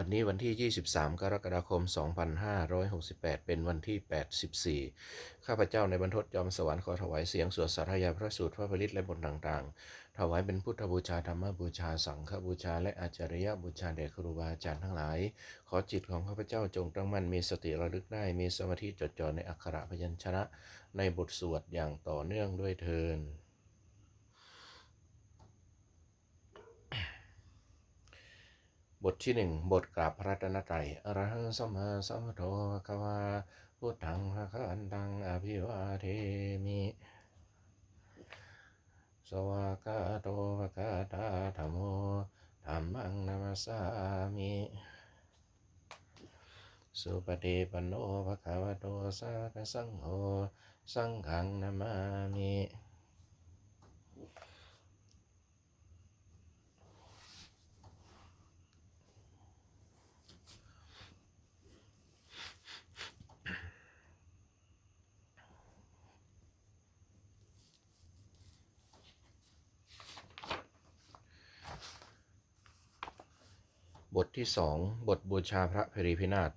วันนี้วันที่ 23 กรกฎาคม 2568 เป็นวันที่ 84 ข้าพเจ้าในบรรทดจอมสวรรค์ขอถวายเสียงสวดสาธยายพระสูตรพระผลิตและบทต่างๆ ถวายเป็นพุทธบูชาธรรมบูชาสังฆบูชา และอาจารยบูชาแด่ครูบาอาจารย์ทั้งหลาย ขอจิตของข้าพเจ้าจงตั้งมั่นมีสติระลึกได้มีสมาธิจดจ่อในอักขระพยัญชนะ ในบทสวดอย่างต่อเนื่องด้วยเทิน บทที่หนึ่งบทกราบพระรัตนตรัยอรหังสัมมาสัมพุทโธะคะวาพุทธังภะคะวันตังอภิวาเทมิสวากาโตภะคะตาธรรมโมธัมมังนามัสสามิสุปฏิปันโนภะคะวะโตสาวกสังโฆสังฆังนามามิ บทที่สองบทบูชาพระเพริพินาศ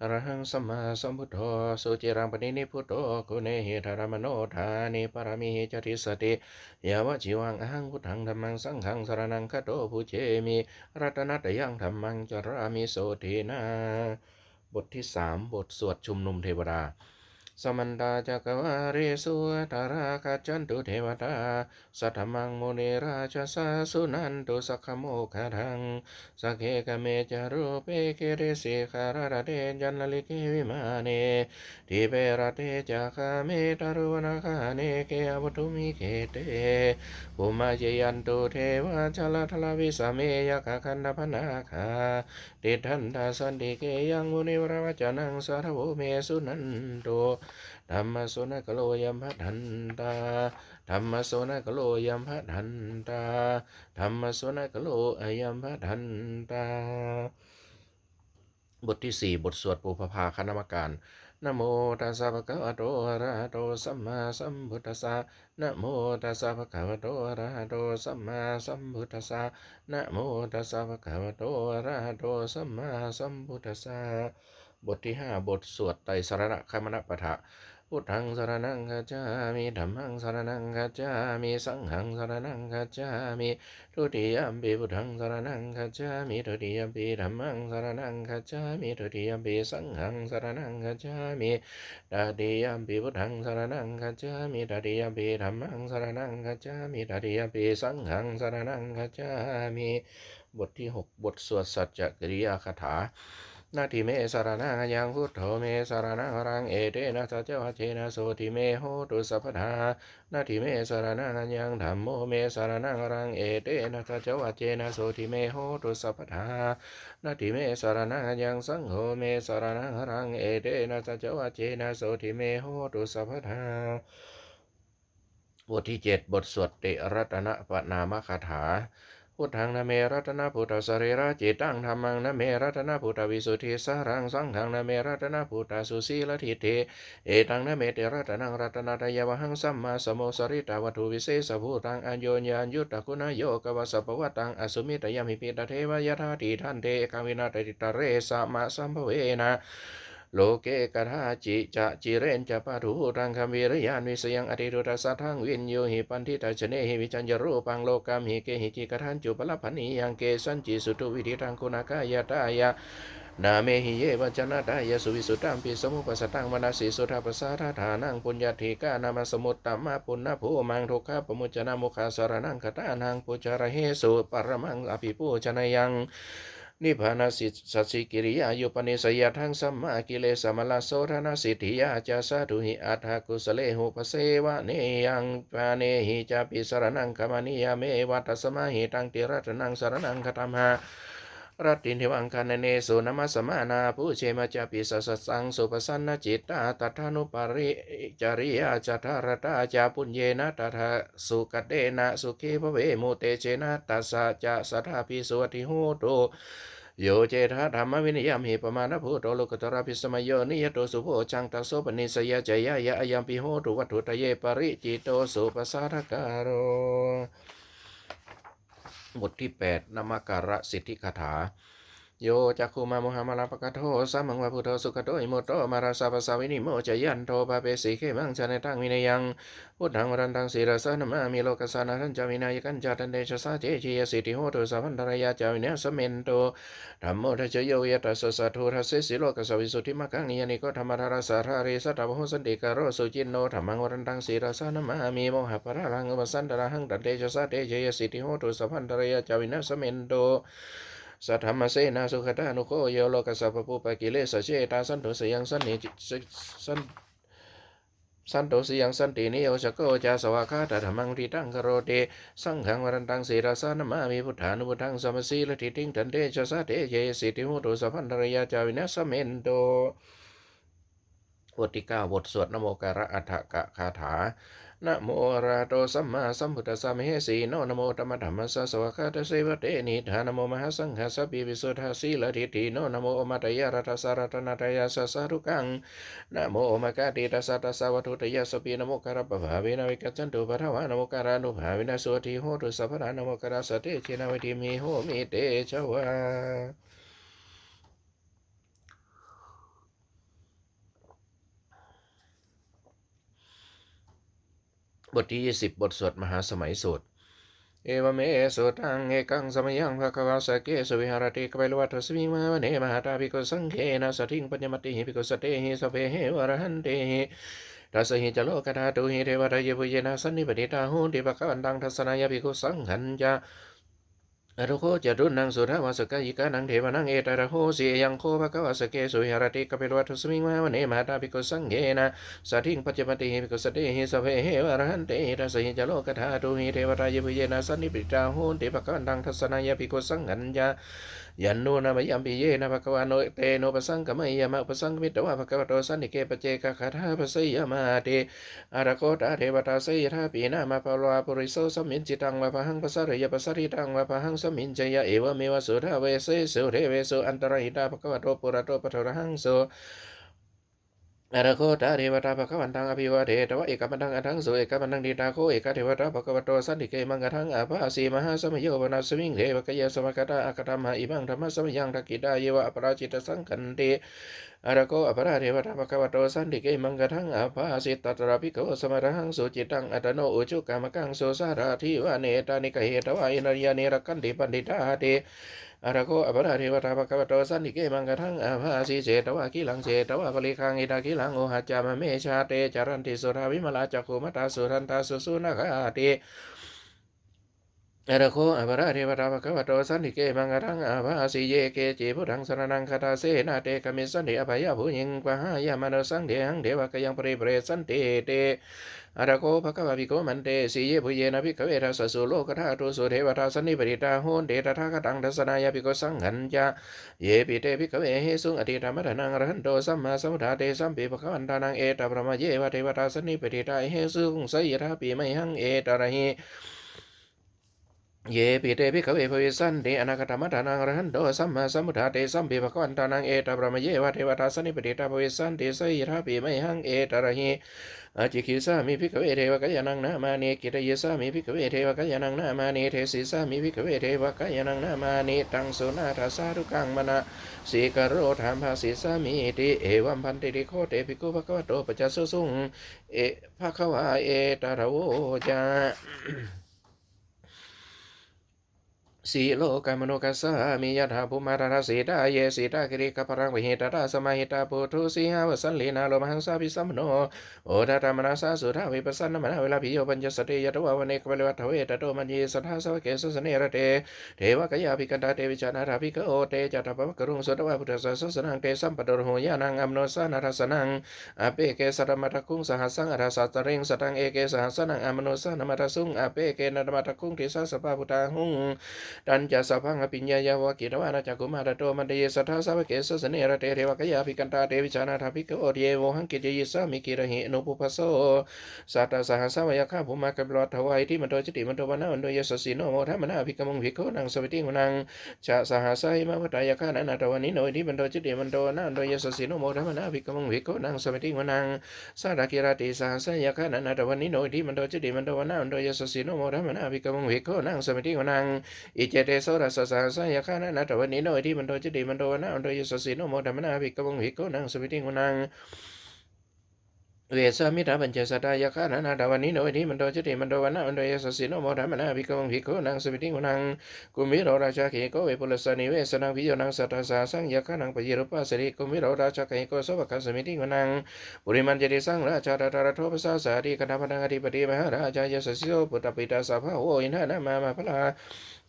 อรหังสัมมาสัมพุทโธสุจิรังปณินิพุทโธกุเนหิธารมโนธานิปรมิหิจติสติยาวะจิวังอหังพุทธังธรรมังสังฆังสรนังคโตภูเชมิรัตนัตยังธรรมังจารามิโสเทนาบทที่สามบทสวดชุมนุมเทวดา สมันตาจักวาเรสุตาราคจันตุเทวตาสัทธมังโมเนราชสาสุนันตุสักขโมคาทังสักเคกเมจารุเปเกเรสิคาราเดจันลิเกวิมาเนทิเปรเตจักาเมตารุวนาคาเนเกอวุตุมิเกเตภูมาเจยันตุเทวาชลทลวิสเมยคคันดพนาคาติทันตาสันติเกยังมุนิวรวจนังสารวเมสุนันโตธรรมโสนกโลยัมพะทันตาธรรมโสนกโลยัมพะทันตาธรรมโสนกโลอยัมพะทันตา บทที่สี่บทสวดปุพพาคณมการนะโมตัสสะภะคะวะโตอะระหะโตสัมมาสัมพุทธัสสะนะโมตัสสะภะคะวะโตอะระหะโตสัมมาสัมพุทธัสสะนะโมตัสสะภะคะวะโตอะระหะโตสัมมาสัมพุทธัสสะ บทที่ห้าบทสวดไตรสรณะคมนปะทะพุทธังสรนังกัจจามิธัมมังสรนังกัจจามิสังฆังสรนังกัจจามิทุติยมปีพุทธังสรนังกัจจามิทุติยมปีธัมมังสรนังกัจจามิทุติยมปีสังฆังสรนังกัจจามิตติยมปีพุทธังสรนังกัจจามิตติยมปีธัมมังสรนังกัจจามิตติยมปีสังฆังสรนังกัจจามิบทที่หกบทสวดสัจจกริยาคาถา นาทิเมสารนังยังพุทโธเมสารนังรังเอเตนะสัจวัชเชนะโสติเมโหตุสัพพทานาทิเมสารนังยังธรรมโมเมสารนังรังเอเตนะสัจวัชเชนะโสติเมโหตุสัพพทานาทิเมสารนังยังสังโฆเมสารนังรังเอเตนะสัจวัชเชนะโสติเมโหตุสัพพทาบทที่เจ็ดบทสวดเตรัตนะปนามคาถา พุทธังนะเมรัตนพุทธสรีระจิตังธรรมังนะเมรัตนพุทธวิสุทธิสารังสังฆังนะเมรัตนพุทธสุสีลทิเทเอตังนะเมเตรัตนังรัตนตยวหังสัมมาสมโมสริตาวัตถุวิเศษภูตังอัญโยญาณยุตตะคุณโยกวสปวัตตังอสุมิตยามิปิตเทวยทาติทันเตกาวินาตติตาเรสะมะสัมภเวนะ โลเกกทาจิจะจิเรนจะปะทุรังคำวิริยานวิสยังอติรุตสัทังวินโยหิปันทิตาชเนหิวิจัญญรูปังโลกามหิเกหิจิกทันจุปลพันนิยังเกสันจิสุตุวิธิทังคุณากายตายะนาเมหิเยวัจนะตายสุวิสุตตัมปิสมุปสตังมนาสีสุทาปสาทานังปุญญาธิกานามาสมุตตมมาปุณณภูมังทุกขปมุจจนามุขาสารนังคตานังปุจาระเฮสุปรมังอภิปูชนยัง นิพพานาสิสัสสิกิริยายุปนิสยทังสัมมากิเลสมลาโสธนาสิทธิยาจาสาธุหิอัตถกุสเลหุปเสวะเนยังปาเนหิจาปิสรนังคมานิยาเมวัตสมาหิตังติรัตนังสรนังคตัมหา รัตตินเทวังคานเนสุนัสมานาผู้เชมาจาปิสัสสังสุปสันนจิตตาตัทานุปริจาริยาจัทารตาจาปุญเยนะตัทาสุกเตนะสุขีภเวมุเตเชนะตัสสะจะสัทธาปิสุวัติโหตุโยเจธาธรรมวินิยามหิปมาณภูโตโลกตระพิสมัยโยนิยโตสุโภจังตัสโสปนิสยาจยายะอายัมปิโหตุวัตถุตเยปริจิโตสุปสารการโร บทที่ 8นามการะสิทธิคาถา โยจักขุมามหามาลาปะกะโทสัมมังวะพุทโธสุขโตอิโมโตมาราสาปะสาวินิโมจยันโทปะเปสีเขมังชาเนตังวินยังพุทธังวรันตังสีรสานะมามิโลกัสสานาทันจาวินายกันจาตันเดชะสาเจจียสิติโหตุสัพพันตรายาจาวิเนสเมนโตธรรมโมทัจโยยตัสสะสัทโททัสสิสิโลกัสสวิสุทธิมะกังนิยานิโกธรรมทารสาราริสัตตะโหสันติกาโรสุจินโนธรรมังวรันตังสีรสานะมามิโมหะปะระรังอุปสันตระหังตันเดชะสาเจจียสิติโหตุสัพพันตรายาจาวิเนสเมนโต สัทธรรมเสนาสุขตานุโคโยโลกัสสะปะปุปะกิเลสเจตาสันโตสยังสันนิสันสันโตสยังสันตินิโยชโกจาสวากาตธรรมังทิตังคโรเตสังขังวรันตังสีราสานมามิพุทธานุพุทธังสมสีลทิติงทันเตชะสะเตเยสิติหุตุสัพพันธรยาจาวินัสเมนโตบทที่เก้าบทสวดนโมการะอัฏฐกะคาถา นะโมระหะโตสัมมาสัมพุทธัสสะมเหสีโนนะโมตัมมธัมมัสสะสวากาตเสวะเตนิธานะโมมหาสังฆสสะปิวิสุทธาสีลทิฏฐิโนนะโมอมัตยารัตสารัตนาตยาสสะรุกังนะโมอมกาติตัสสะตัสสะวัตุตยาสปีนะโมการะปะภาเวนะวิกัจจันตุปะทวานะโมการานุภาเวนะสุทิโหตุสัพพะนะโมการะสะเตเชนะวิธิมิโหมิเตชะวา บทที่ 20 บทสวดมหาสมัยสูตร เอวเมสุตังเอกังสมยังภะคะวาสเกสวิหารติกเปลวัตสมิมาวเนมหาตาภิกขุสังเคนะสทิงปัญญมติหิภิกขุสเตหิสพเพหิวรหันเตหิทัสหิจโลกธาตุหิเทวรายปุเยนะสันนิปติตาหุนติปะคะวันตังทัสนายภิกขุสังหันจา อรุโคจรุนังสุทาวาสกยิกานังเทวนังเอตระโหสียังโคภะกวาสเกสุยารติกเปรวัตสมิงมาวเนมาตาภิกุสังเกนะสัทิงปัจจปติภิกขุสเตหิสพเวหิวรหันเตระสหิจโลกธาตุหิเทวรายปุเยนะสันนิปิตาหุนติปะกันตังทัศนายภิกุสังหัญญายันโนนามยัมปิเยนะภะคะวาโนเตโนปะสังกะมยะมะปะสังกมิตวะภะคะวะโตสันนิเกปะเจกะคาถาปะเสยมาเตอะระโคตาเทวตาสยทาปีนามาภะวาปุริโสสมินจิตังวะภะหังปะสะริยะปะสะริตังวะภะหังสมินจยะเอวะเมวะสุทาเวเสสุเทเวสุอันตรหิตาภะคะวะโตปุระโตปะทระหังโส อรโคตาเทวตาภะคะวันตังอภิวาเทตวะเอกปันตังอัทังสุเอกปันตังดีตาโคเอกเทวตาภะคะวะโตสันติเกมังกะทังอาภาสีมหาสมโยปนาสมิงเทวกยสมกตาอากตมหาอิมังธรรมสมยังทักกิดาเยวะอปราจิตสังกันติอรโคอปราเทวตาภะคะวะโตสันติเกมังกะทังอาภาสิตตระภิกขสมรหังสุจิตังอัตโนอุจุกามกังสุสาราธิวะเนตานิกเหตวะอินริยาเนรกันติปันติตาเต อรโคอปราเทวตาภะคะวะโตสันนิเกมังกะทังอาภาสีเจตวะกิลังเจตวะปริคังอิตากิลังโอหัจามะเมชาเตจารันติสุราวิมลาจักขุมตาสุรันตาสุสุนะคาติอระโคอปราเทวตาภะคะวะโตสันนิเกมังกะทังอาภาสีเยเกจิพุทธังสรนังคาตาเสนาเตกะมิสันติอภยภูญิงปะหายามานสังเดหังเดวะกยังปริเปรสันติเต อรโกภะคะวะภิกขุมันเตสีเยปุเยนะภิกขเวทัสสุโลกธาตุสุเทวทาสนิปริตาโหนเดตถาคตังทัสนายภิกขสังหันจาเยปิเตภิกขเวเฮสุงอติธรรมทานังอรหันโตสัมมาสัมพุทธาเตสัมปิภะคะวันทานังเอตปรมเยวะเทวทาสนิปริตาเฮสุงไสยทาปิไมหังเอตระหิ เยปิเตภิกขเวภวิสันติอนาคตมัทานังอรหันโตสัมมาสัมพุทธาเตสัมปิภควันตานังเอตปรมเยวะเทวตาสนิปติตาภวิสันติไสยทาปิไมหังเอตระหิอาจิคิสามิภิกเวเทวกยานังนามานิกิตยสามิภิกเวเทวกยานังนามานิเทศิสามิภิกเวเทวกยานังนามานิตังสุนาทัสสารุกังมนะสีกโรธรรมภาสิสามิติเอวัมพันติติโคเตภิกขุภะควโตปัจจสุสุงเอภะคะวะเอตระโวจา สีโลกามโนกัสสามิยถาภูมาราสีดาเยสีดากิริกปรังวิหิตาสมาหิตาปุถุสีหาวสันลีนาโลมหังสาพิสัมโนโอทาตามนาสาสุทาวิปัสสนมนาเวลาพิโยปัญจสติยตวาวเนกเวลวัตเวตโตมัญญีสัทธาสวเกสสเนระเตเทวกยาภิกันตาเตวิจานาราภิกโอเตจัตตปะกรุงสุตวะพุทธสัสสนังเตสัมปตโรโหยานังอัมโนสานาทัสนังอเปเกสัตมัตคุงสหัสสังอราสัตเริงสตังเอเกสหัสนังอัมโนสานมัตสุงอเปเกนมัตคุงทิสัสปะพุทธาหุงตันจะสัพพังอภิญญายาวกิตวานาจักุมารโตมันเดยสัทธาสาวเกสสเนระเตเทวกยาภิกันตาเตวิจานาทาภิกโอเยโวหังกิจยิสามิกิระหิอนุปุปโสสัตตสหัสวยาข้าภูมากับรอถวายที่มันโตจิติมันโตวนาอันโดยสสีโนโมทัมนาภิกมังภิกโขนังสวิติงนังจะสหัสายมาวตายาข้านันาตวันนิโนที่มันโตจิติมันโตนาอันโดยสสีโนโมทัมนาภิกมังภิกโขนังสวิติงนังสาดากิราติสหัสยาข้านันาตวันนิโนที่มันโตจิติมันโตวนาอันโดยสสีโนโมทัมนาภิกมังภิกโขนังสวิติงนังออิเจเตโสรัสสะสะสะยะคานะนะตะวันนี้โนยที่มันโตจิติมันโดวนะมันโดยสสสีโนโมธรรมนาภิกขวงภิกขุนังสมิติงุนัง เวสามิตาปัญจสตายาคานานาดาวันนี้โนวิธิมันโดจิติมันโดวันนะมันโดยสสิโนโมธรรมนาภิกขุภิกขุนังสมิติงุนังกุมิโรราชาเขโกเวปุลสนิเวสนังวิโยนังสัตตาสาสังยาคานังปยิรุปัสสิกุมิโรราชาเขโกสวะคัสมิติงุนังบุริมันเจติสังราชาตตาระโทปสาสาริคณะพนังอธิปติมหาราชายสสิโสปุตตปิตาสาภาโวอินทนามามาพลา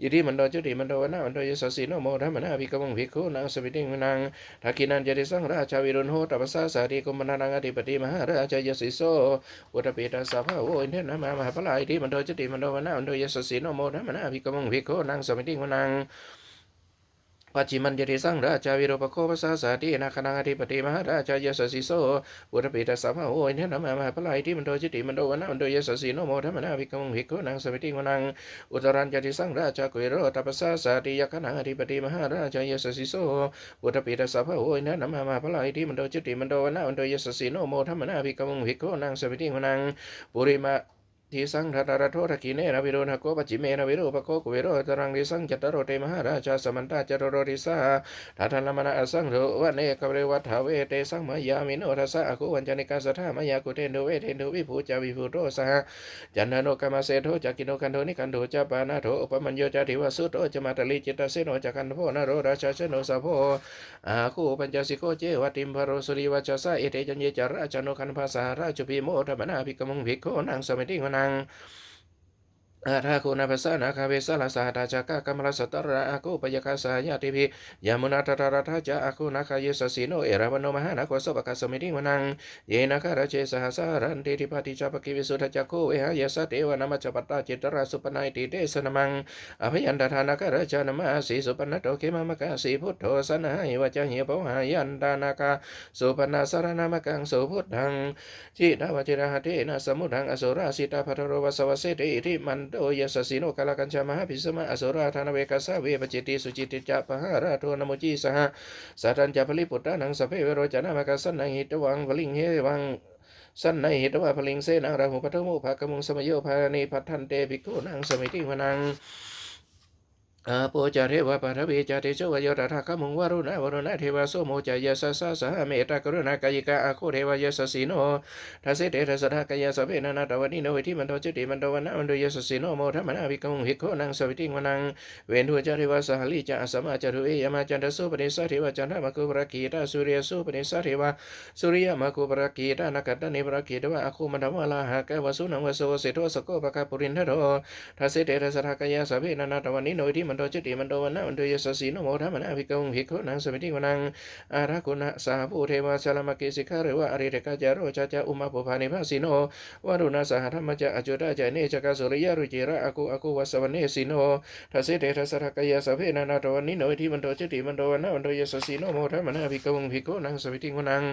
ยิธิมันโดจิติมันโดวันนะมันโดยสสิโนโมธรรมนาภิกขุภิกขุนังสมิติงุนังทักขินันเจติสังราชาวิรุณโหตปสาสาริกุมนานังอธิปติมหาราชายสิโสอุตปิตาสาภาโอินเทนะมามหาพลายที่มันโดยจติมันโดวนามันโดยสสีโนโมนะมันนาภิกมังภิกโขนังสมิติงวนัง ปัจจิมันยติสังราชาวิโรปโคภาษาสาตินาคนังอธิปติมหาราชายสสีโสวุฒปิตาสาภาโอินเทนะมามหาพลายที่มันโดจิติมันโดวนามันโดยสสีโนโมนะมนาภิกมังภิกโขนางสมิติงวนังอุตรัญยติสังราชากุยโรตปัสสาสาติยคนังอธิปติมหาราชายสสีโสวุฒปิตาสาภาโอินเทนะมามหาพลายที่มันโดจิติมันโดวนามันโดยสสีโนโมธรรมนาภิกมังภิกโขนางสมิติงวนังปุริมา ทีสังทัตระโทษกีเนนะวิโรณโกปจิเมนะวิโรปโกกุวิโรตรังดิสังจัตตโรเตมหาราชาสมันตาจตโรริสาทัทันลมนะอสังโรวะเนกเรวัฏเวเตสังมายามิโนทัสสะอคุวันจนิกาสัทธามายากุเทนโดเวเทนโดวิภูจาวิภูโตสหจันทโนกามาเสโทจักิโนกันโทนิกันโทจาปานาโทอุปมัญโยจาติวสุโตจมาตลิจิตตเสโนจักันโพนโรราชาเชโนสะโพอาคูปัญจสิโกเจวติมพโรสุริวัชสะเอเตจันเยจาราชโนคันภาษาราชุปิโมธรรมนาภิกมังภิกโขนางสมิติงนัง อาทาคุณาภาษานาคาเวสลาสาตาจักกะกัมรสตระอากุปยคาสายาติภิยามุนาตตระทาจาอากุนาคาเยสสีโนเอราวันโนมหานาโคสปะกาสมิติวนังเยนาคาราเชสหสารันติทิปติจาปกิวิสุทธจักโคเวหายสเทวนามัจจปตาจิตราสุปนัยติเตสนมังอภยันตทานาคาราชานามาสีสุปนัตโตเขมามกาสีพุทโธสนหายวจเหียปหายันตานาคาสุปนาสารนามกังสุพุทธังจิตาวจิระหะเทนะสมุทังอสุราสิตาภัทโรวสวเสตอิทิมันโตยสสิโนกาลกัญชามหาภิสมะอสุราธานเวกัสสะเวปจิติสุจิติจะปะหาราโทนโมจีสหสัตัญจะพลิปุตตานังสเพเวโรจนะมกัสสนังหิตวังวลิงเฮวังสันในหิตวะพลิงเสนังราหุปัทโมภากมุงสมโยภานิพัทธันเตภิกขุนังสมิติวนัง อาโปจาเทวปะทวีจาติโชวยตถาคมุงวารุณาวรุณเทวาโสโมจายสสสสหเมตากรุณากายิกาอาโคเทวายสสีโนทัสเสเตทัสสะกายสเวนานาตวันิโนวิธิมันโตจิติมันโตวันนะมันโตยสสีโนโมธรรมนาวิกมุงหิโคนังสวิติงวนังเวนทุจาเทวาสหลิจาสมาจารุเอยมาจันทสุปนิสัทเทวจันทมกุปรกีตาสุริยสุปนิสัทเทวาสุริยมกุปรกีตานักตนิปรกีตวะอาคุมันธรรมลาหะกวสุนังวโสเสโทสโกปะกาปุรินทโรทัสเสเตทัสสะกายสเวนานาตวันิโนวิธิมันโตจิติมันโตวันนะมันโตยสสีโนโมธรรมนาภิกขุภิกขุนังสมิติวนังอารากุณะสาภูเทวาชลามกิสิกาเรวะอริเรกาจาโรจาจาอุมาปุภานิภาสิโนวารุณาสหธรรมจาอจุตาจาเนจกาสุริยรุจิระอากุอากุวัสวเนสิโนทัสเสเตทัสสะกายสเวนานาตวันนิโนวิธิมันโตจิติมันโตวันนะมันโตยสสีโนโมธรรมนาภิกขุภิกขุนังสมิติวนัง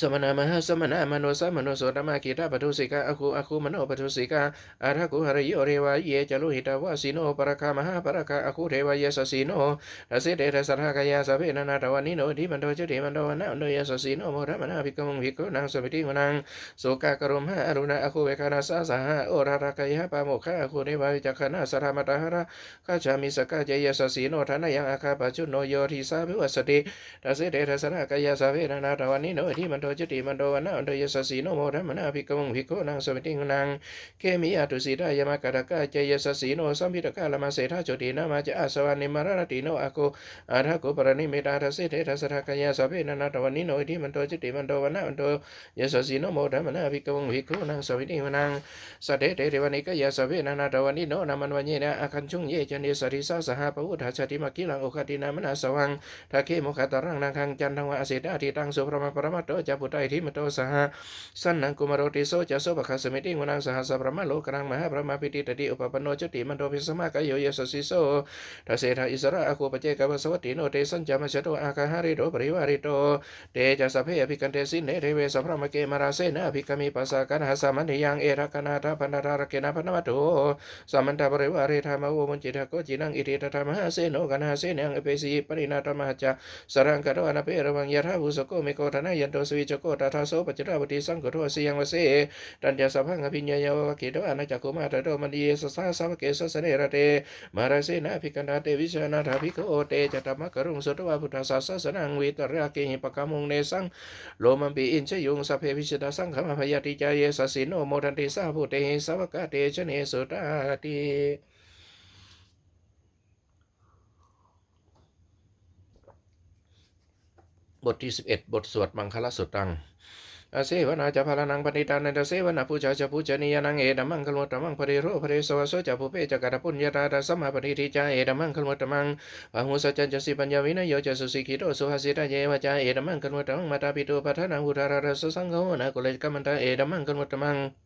สมณามหาสมณามโนสมโนโสตมากีตาปทุสิกาอคุอคุมโนปทุสิกาอาทกุหริโยเรวายเยจลุหิตาวาสิโนปรคามหาปรคาอคุเทวายสสีโนทัสเสเตทัสสะกายาสเวนานาตวันิโนทิมันโตจติมันโตวันนะโนยสสีโนโมรรมนาภิกขุภิกขุนังสมิติวนังโสกากรมหาอรุณาอคุเวคานาสาสหะโอราระกายปาโมคะอคุเทวายจักขณาสรามตหระข้าชามิสกาเจยสสีโนทานายังอาคาปจุโนโยทิสาภิวัสติทัสเสเตทัสสะกายาสเวนานาตวันิโนทิมันันโตจติมันโตวันนะโนยสสีโนโมธรรมนาภิกขุภิกขุนังสมิติวนังเคมิอาตุสีไดายมากรกาเจยสสีโนสัมพิตกาลมาเสธาโจตินามาจะอาสวานิมารณติโนอาโกอาทาโกปรณิเมตาทัสเสเททัสสะกายาสเวนานาตวันนิโนอิทิมันโตจิติมันโตวันนะมันโตยสสีโนโมธรรมนาภิกขุภิกขุนังสมิติวนังสเตเตเทวันิกายาสเวนานาตวันนิโนนามันวันเยนะอาคันชุงเยจันเยสริสาสหปวุฒาชติมากิลังโอคตินามนาสวังทาเคโมคตรังนางคังจันทังวะอสิตาทิตังสุพรมปรมัตโตจัปุตไตทิมโตสหสันนังกุมารติโสจะโสปคาสมิติงวนังสหสัพระมะโลกรังมหาพระมาปิติตติอุปปโนจติมันโตพิสมากายโยยสสิโสทัสเสทาอิสระอาคูปเจกวสวัตติโนเตสัญจามชโตอาคาหาริโตปริวาริโตเตจะสเพอภิกันเตสินเนเทเวสัพพะมะเกมาราเสนะภิกามิปัสสะกันหาสามันติยังเอระกนาทาพันธารเกนะพนมัตโตสัมมันตาปริวาริธรรมโอมุจิตะโกจินังอิติตถามหาเสโนกันหาเสนังเอเปสีปรินาตมหจาสรังกะโตอนาเประวังยะทาภูสโกเมโกทนายันโตสุวิจโกตาทาโสปัจจราปฏิสังกุโทสยังวเสตัญญาสัพพังอภิญญายวกิโตอนาจักกุมาตโตมันดีสสาสาวเกสสเนระเตมาราเสนาภิกันาเตวิชนาถาภิกขโอเตจตมะกรุงสุตวาพุทธศาสสนังวิตระเกหิปกามุงเนสังโลมัมปีอินชยุงสัพเพวิชดาสังขมพยติจายสสินโนโมทันติสาภูเตหิสวกาเตชเนสุตาติ บทที่ 11 บทสวดมังคลสุตังอาเสวนาจะพาลนังปณิตานันตเสวนาปูจาจะปูจนียนังเอดมังคลมตมังปริโรปริสวสจะภูเปจะกัตปุญญาตาสัมมาปณิทิจาเอดมังคลมตมังปะหุสัจจะสิปัญญาวินโยจะสุสิกิโตสุภาสิตาเยวจาเอดมังคลมตมังมาตาปิโตปัฏฐานังอุทาราสสังโฆนะกุเลกัมมันตาเอดมังคลมตมังฐานันจารมจาริยาจายารกานาสังฆโหนวตมัง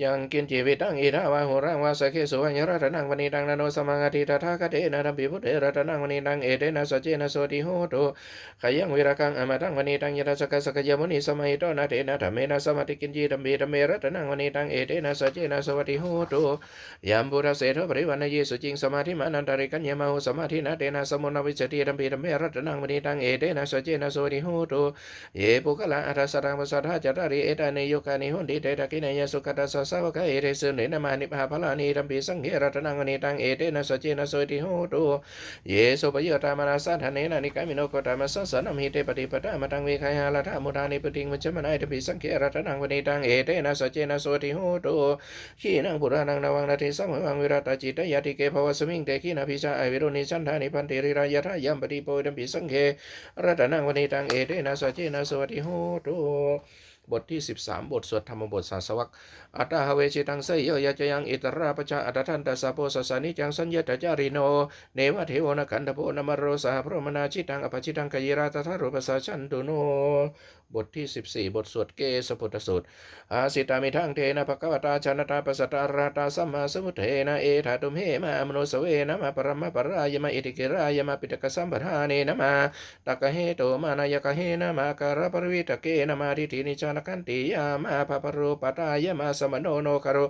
ยังกินจีวิตังอิทาวาหุรังวาสเคสุวัญญรัตนังวณีดังนโนสมังอธิตถาคเตนะธรัมปิพุทเถรัตนังวณีดังเอเตนะสเจนะโสติโหตุขยังวิรากังอมตังวณีดังยรัสกสกยมุนีสมัยโตนะเตนะธรรมเนะสมาติกินจีดัมเบดัมเมรัตนังวณีดังเอเตนะสเจนะโสติโหตุยามบุระเสทปริวันนเยสุจิงสมาธิมานันตริกัญญมาหุสมาธินะเตนะสมุนวิจติดัมเบดัมเมรัตนังวณีดังเอเตนะสเจนะโสติโหตุเยปุกละอัตสรังวสัทธาจาริเอตานิโยกานิหุนติเตตะกินยสุขตัสสะวกเอเรสุเนนมานิพาพลานิรัมปีสังเกรัตนังวณีตังเอเตนะสเจนะโสติโหตุเยสุปยตามนาสัทเนนะนิกามิโนกตามสัสนัมหิเตปฏิปตามตังเวคายาลทามุทานิปติงวัจมนายตปิสังเกรัตนังวณีตังเอเตนะสเจนะโสติโหตุขีนังปุรานังนวังนาทิสัมหังวิรัตจิตยาติเกภวสมิงเตขีนาพิชาไอวิโรนิชันทานิพันติริรายะทายัมปฏิโปดัมปิสังเกรัตนังวณีตังเอเตนะสเจนะโสติโหตุ บทที่ 13 บทสวดธรรมบทสาสวักอัตตาเวชิตังไสยยะจยังอิตราปชาอัตทันตสาโพสสานิจังสัญญาตจาริโน เนวะเทวนกันตโพนมโรสาพรมนาชิตังอภชิตังกยิราตถารุปสาชันตุโน บทที่ 14 บทสวดเกสพุทธสูตรอาสิตามิทังเทนะภะควตาชนตาปัสตาราตาสัมมาสมุทเทนะเอธาตุมเหมามโนสเวนะมาปรมะปรายมะอิติกิรายมะปิตกสัมปทาเนนะมาตักะเหโตมานายกะเหนะมาการะปรวิตะเกนะมาทิฏฐินิจานกันติยามาภะปรุปตายมาสมโนโนคารุ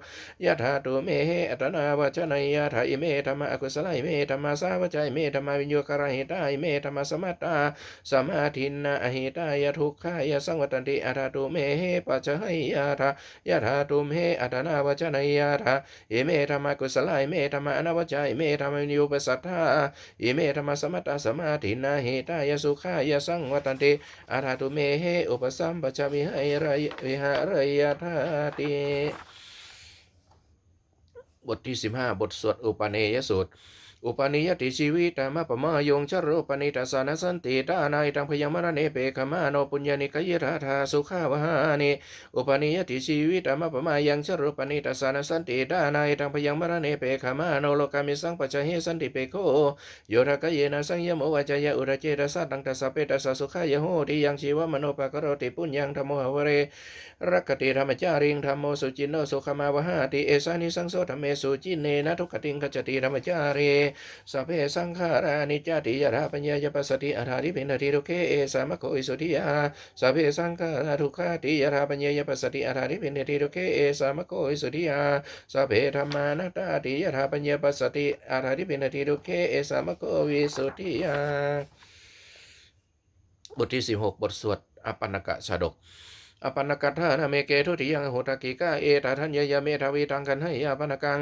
ยะธาตุเมเหอัตนาวจนัยยะธาอิเมธรรมะอกุศลอิเมธรรมะสาวจายเมธรรมะวิญโยคารหิตาอิเมธรรมะสมัตตาสมาธินนะอหิตายทุกขายสังวัตันติอัตตุเมเหปัจจหยะธายะธาตุเมเหอัตนาวจนัยยะธาอิเมธรรมะกุศลอิเมธรรมะอนาวจายเมธรรมะวิญโยปสัทธาอิเมธรรมะสมัตตาสมาธินะหิตายสุขายสังวัตันติอัตตุเมเหอุปสัมปจจวิหายรยวิหารยธาติบทที่15บทสวดอุปาเนยสูตร อุปาณิยติชีวิตามะปะมายงชโรปนิตาสานสันติตานายตังพยังมรณเนเปขมาโนปุญญานิกยราธาสุขาวหานิอุปาณิยติชีวิตามะปะมายังชโรปนิตาสานสันติตานายตังพยังมรณเนเปขมาโนโลกามิสังปัจจเหสันติเปโคโยทกะเยนะสังยโมวจยะอุระเจตสัตตังตัสสเปตัสสุขายโหติยังชีวมโนปะกโรติปุญญังธรรมโหวเรรักติธรรมจาริงธรรมโมสุจินโนสุขมาวหาติเอสานิสังโสธรรมเมสุจินเนนะทุกขติงขจติธรรมจารีสัพเพสังขารานิจจติยราปัญญายปัสสติอาธาริปินทิรุเคเอสามะโคอิสุติยาสัพเพสังขาราทุกขติยราปัญญายปัสสติอาธาริปินทิรุเคเอสามะโคอิสุติยาสัพเพธรรมานัตตาติยราปัญญาปัสสติอาธาริปินทิรุเคเอสามะโควิสุติยาบทที่ 16 บทสวดอปันกะชาดกอปันกัตถานะเมเกทุติยังโหตกิกาเอตาทัญญยเมทวีตังกันให้ยาปนกัง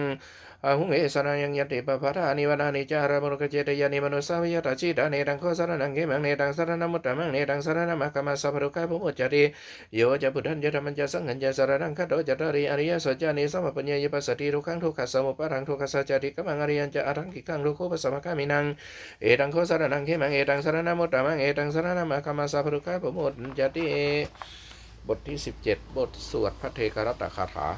หุงเอสนายังยติปปะทานิวนานิจารมนุกเจตยานิมนุสาวิยตาจิตาเนตังโคสารนังเกมังเนตังสารนมุตตะมังเนตังสารนมะกามาสัพพะรุกายภุมุจจติโยจะพุทธันจะธรรมัญจะสังฆัญจะสารนังคัตโตจะตริอริยสัจจานิสัมปปัญญายปัสสติทุกขังทุกขสมุปะรังทุกขสัจจติกัมังอริยัญจะอรังกิกังทุกขปัสสมะกามินังเอตังโคสารนังเกมังเอตังสารนมุตตะมังเอตังสารนมะกามาสัพพะรุกายภุมุจจติบทที่ 17 บทสวดพระเทกรัตตคาถา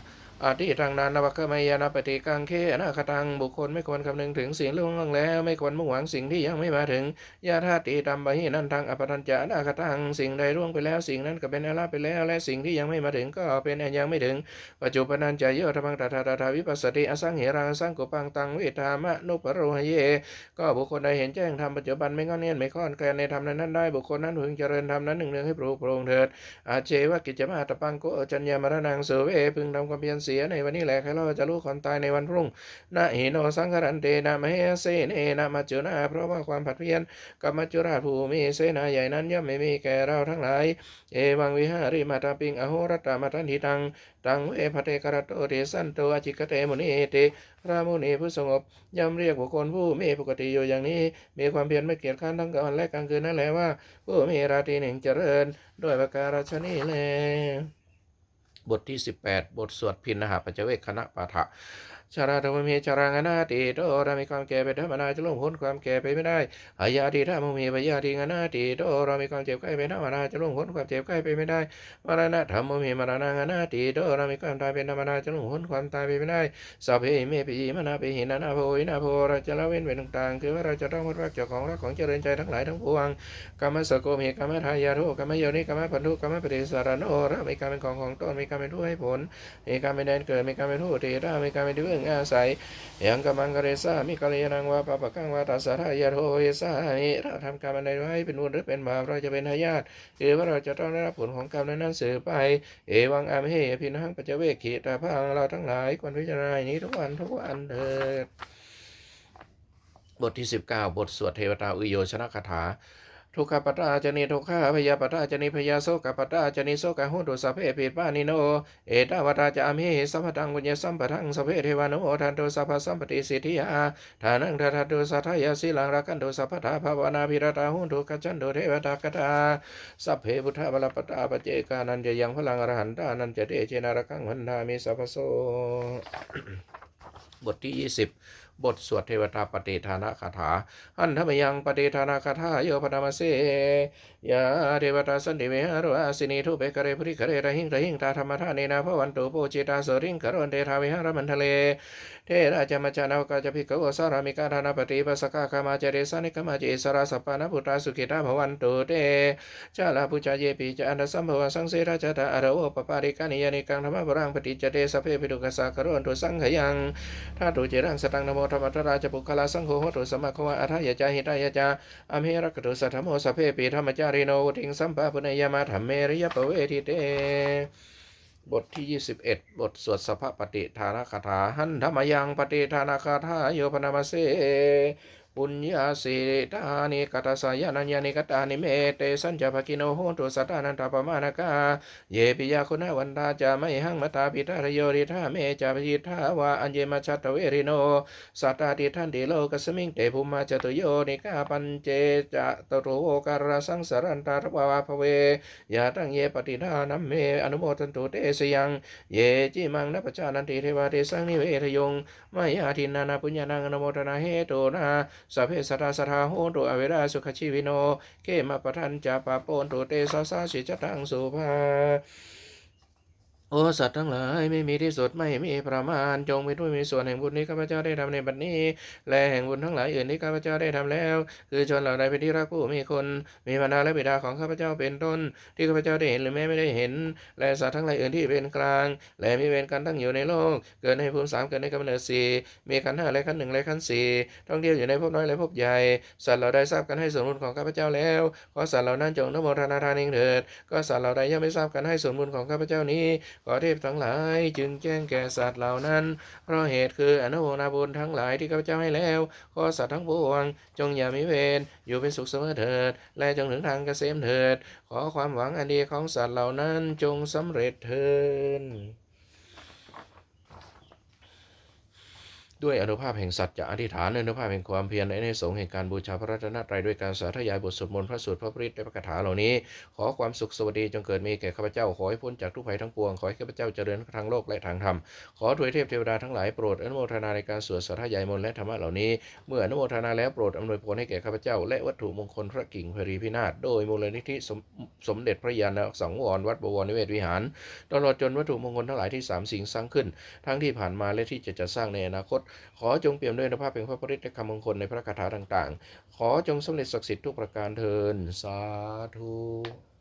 อาทิทางนานวกมายานาปฏิกังเคนาคตังบุคคลไม่ควรคำนึงถึงสิ่งล่วงแล้วไม่ควรมุ่งหวังสิ่งที่ยังไม่มาถึงยาธาติตัมบหินันทางอปทัญจานาคตังสิ่งใดล่วงไปแล้วสิ่งนั้นก็เป็นอาลาภไปแล้ว และสิ่งที่ยังไม่มาถึงก็เป็นอันยังไม่ถึง ปัจจุบันนันจะเยอะธรรมังตถาตถาวิปัสสติอสังเหรังอสังกุปังตังเวทามะนุปโรหเย ก็บุคคลใดเห็นแจ้งธรรมปัจจุบันไม่งอนเนียนไม่คลอนแคลนในธรรมนั้นได้บุคคลนั้นพึงเจริญธรรมนั้นหนึ่งเนืองให้ปลูกโปร่งเถิดอาเจวะกิจมาตปังโกจัญญามรณังเสเวพึงทำความเพียรสียในวันนี้แหละใครเราจะรู้ความตายในวันพรุ่งนะหิโนสังขรันเตนะมเหเสเนนะมัจจุนาเพราะว่าความผัดเพี้ยนกับมัจจุราชภูมิเสนาใหญ่นั้นย่อมไม่มีแก่เราทั้งหลาย เอวังวิหาริมาตาปิงอโหรัตามาทันทิตังตังเวพเทกรตโตเทสันโตอจิกเตมุนีเตพระมุนีผู้สงบย่อมเรียกบุคคลผู้มีปกติอยู่อย่างนี้ มีความเพียรไม่เกียจข้านทั้งกลางวันและกลางคืนนั่นแหละว่าผู้มีราตรีหนึ่งเจริญ ด้วยประการฉนี้แล บทที่ 18 บทสวดพินนหาปัจเจเวกคณะปาฐะ ชาราธรรมมีชารังอนาติโตเรามีความแก่เป็นธรรมดาจะล่วงพ้นความแก่ไปไม่ได้อายาติธรรมมีปยาติงอนาติโตเรามีความเจ็บไข้เป็นธรรมดาจะล่วงพ้นความเจ็บไข้ไปไม่ได้มรณะธรรมมีมรณะอนาติโตเรามีความตายเป็นธรรมดาจะล่วงพ้นความตายไปไม่ได้สัพเพเมปิมนาปิหินานาโพวินาโพเราจะละเว้นเวนต่างๆ คือว่าเราจะต้องรักเจ้าของรักของเจริญใจทั้งหลายทั้งปวงกรรมสโกมีกรรมทายาโทกรรมโยนิกรรมปันธุกรรมปฏิสารโนระมีการเป็นของของตนมีการเป็นผู้ให้ผลมีการเป็นแดนเกิดมีการเป็นผู้เทระมีการเป็นที่พึ่งอาศัยยังกำมังกเรสามิกาลยานังวาปะปะกังวาตัสสะทายาโทเยสานิเราทำกรรมอันใดไว้เป็นบุญหรือเป็นบาปเราจะเป็นทายาทหรือว่าเราจะต้องได้รับผลของกรรมนั้นสืบไป เอวังอามเหพินังปัจเจเวกขีตาพังเราทั้งหลายควรพิจารณาอย่างนี้ทุกวันทุกวันเถิดบทที่ 19 บทสวดเทวตาอุโยชนะคาถา ทุกขปตาจนิทุกขาพยาปตาจนิพยาโสกปตาจนิโสกหุตุสัพเพปิปานิโน เอตาวตาจะอามเหสัพพตังวุญญสัมปทังสัพเพเทวานุโอทันโตสัพพสัมปติสิทธิยาทานังทัตโตสัทธยาสิลังรักันโตสัพพทาภาวนาภิรตาหุตุกัจจันโตเทวตากตาสัพเพพุทธบลปตาปเจกานันจะยังพลังอรหันตานันจะเดเจนารักังวันทามิสัพพโสบทที่20บ บทสวดเทวตาปฏิทานะคาถา อันธรรมยังปฏิทานาคาถาโยพนามเส ยาเทวตาสันติเวหารุอาสินีทุเปกเรภริกเรระหิงระหิงตาธรรมทาเนนาพวันตุโปจิตาสริงกรวนเตทาวิหารมันทะเล เทราจามจานาวกาจพิกโวสารามิกาธานาปฏิปัสสกาคามาจเรสานิกมาจิสราสปปานาพุตาสุขิตาภวันตุเตจาลาปุจาเยปิจานัสสัมภวสังเสราจตาอารโอปปาริกานิยานิกังธรรมปรังปฏิจเตสเพปิดุกสากรวนตุสังขยังถ้าตุเจรังสตังนโมธรรมตราจปุคลาสังโฆหตุสมะควะอัทายจาหิตายจาอเมรักตุสัทโมสเพปิธรรมจาริโนทิงสัมปาปุเนยมาธรรมเมริยปเวทิเต บทที่ 21 บทสวดสภปฏิทานคาถาหันธรรมยังปฏิทานคาถาโยพนามเส ปุญญาสีตานิกัตสายานัญญานิกตานิเมเตสัญจภกิโนโหตุสัตานันตปมานกาเยปิยาคุณวันตาจะไม่หังมตาปิตารโยริธาเมจาปิทาวาอัญเยมาชัตเวริโนสัตตาติทันติโลกสมิงเตภุมาจตุโยนิกาปัญเจจะตโรการสังสารันตาทวาวาภเวยาตั้งเยปฏิทานัมเมอนุโมทันตุเตสยังเยจิมังนัปจานันติเทวาเตสังนิเวทยงมายาทินนานาปุญญานังอนุโมทนาเหตุนาสัพเพสัตาสทาโหตุอเวราสุขชีวิโน เกมาปทันจาปะโปนตุเตสาสาสิจตังสุภา โอสัตว์ทั้งหลายไม่มีที่สุดไม่มีประมาณ จงไปด้วยมีส่วนแห่งบุญนี้ข้าพเจ้าได้ทำในบัดนี้ และแห่งบุญทั้งหลายอื่นที่ข้าพเจ้าได้ทำแล้ว คือชนเหล่าใดเป็นที่รักผู้มีคน มีบรรดาและบิดาของข้าพเจ้าเป็นต้น ที่ข้าพเจ้าได้เห็นหรือแม้ไม่ได้เห็น และสัตว์ทั้งหลายอื่นที่เป็นกลาง และมีเวรกันตั้งอยู่ในโลก เกิดในภูมิสามเกิดในกำเนิดสี่มีขันห้าและขันหนึ่งและขันสี่ท่องเที่ยวอยู่ในภพน้อยและภพใหญ่ สัตว์เหล่าใดทราบกันให้ส่วนบุญของข้าพเจ้าแล้วขอสัตว์เหล่านั้นจงนโมทนาทานเองเถิด ก็สัตว์เหล่าใดยังไม่ทราบกันให้ส่วนบุญของข้าพเจ้านี้ขอเทพทั้งหลาย จึงแจ้งแก่สัตว์เหล่านั้น เพราะเหตุคืออนุโมนาบุญทั้งหลายที่ข้าพเจ้าให้แล้วขอสัตว์ทั้งปวง จงอย่ามีเวรอยู่เป็นสุขเสมอเถิด และจงถึงทางเกษมเถิด ขอความหวังอันดีของสัตว์เหล่านั้นจงสำเร็จเถิด ด้วยอนุภาพแห่งสัจจะอธิษฐานอนุภาพแห่งความเพียรในในสงส์แห่งการบูชาพระรัตนตรัยด้วยการสาธยายบทสวดมนต์พระสูตรพระปริตและพระคาถาเหล่านี้ ขอความสุขสวัสดีจงเกิดมีแก่ข้าพเจ้าขอให้พ้นจากทุกภัยทั้งปวงขอให้ข้าพเจ้าเจริญทางโลกและทางธรรมขอถวยเทพเทวดาทั้งหลายโปรดอนุโมทนาในการสวดสาธยายมนต์และธรรมะเหล่านี้ เมื่ออนุโมทนาแล้วโปรดอำนวยผลให้แก่ข้าพเจ้า และวัตถุมงคลพระกิ่งพรีพินาศโดยมูลนิธิสมเด็จพระยาณสังวรวัดบวรนิเวศวิหาร ตลอดจนวัตถุมงคลทั้งหลายที่สามสิ่งสร้างขึ้น ทั้งที่ผ่านมาและที่จะจะสร้างในอนาคตขอจงเปี่ยมด้วยอนุภาพแห่งพระปริตและคำมงคลในพระคาถาต่างๆ ขอจงสำเร็จศักดิ์สิทธิ์ทุกประการเทินสาธุ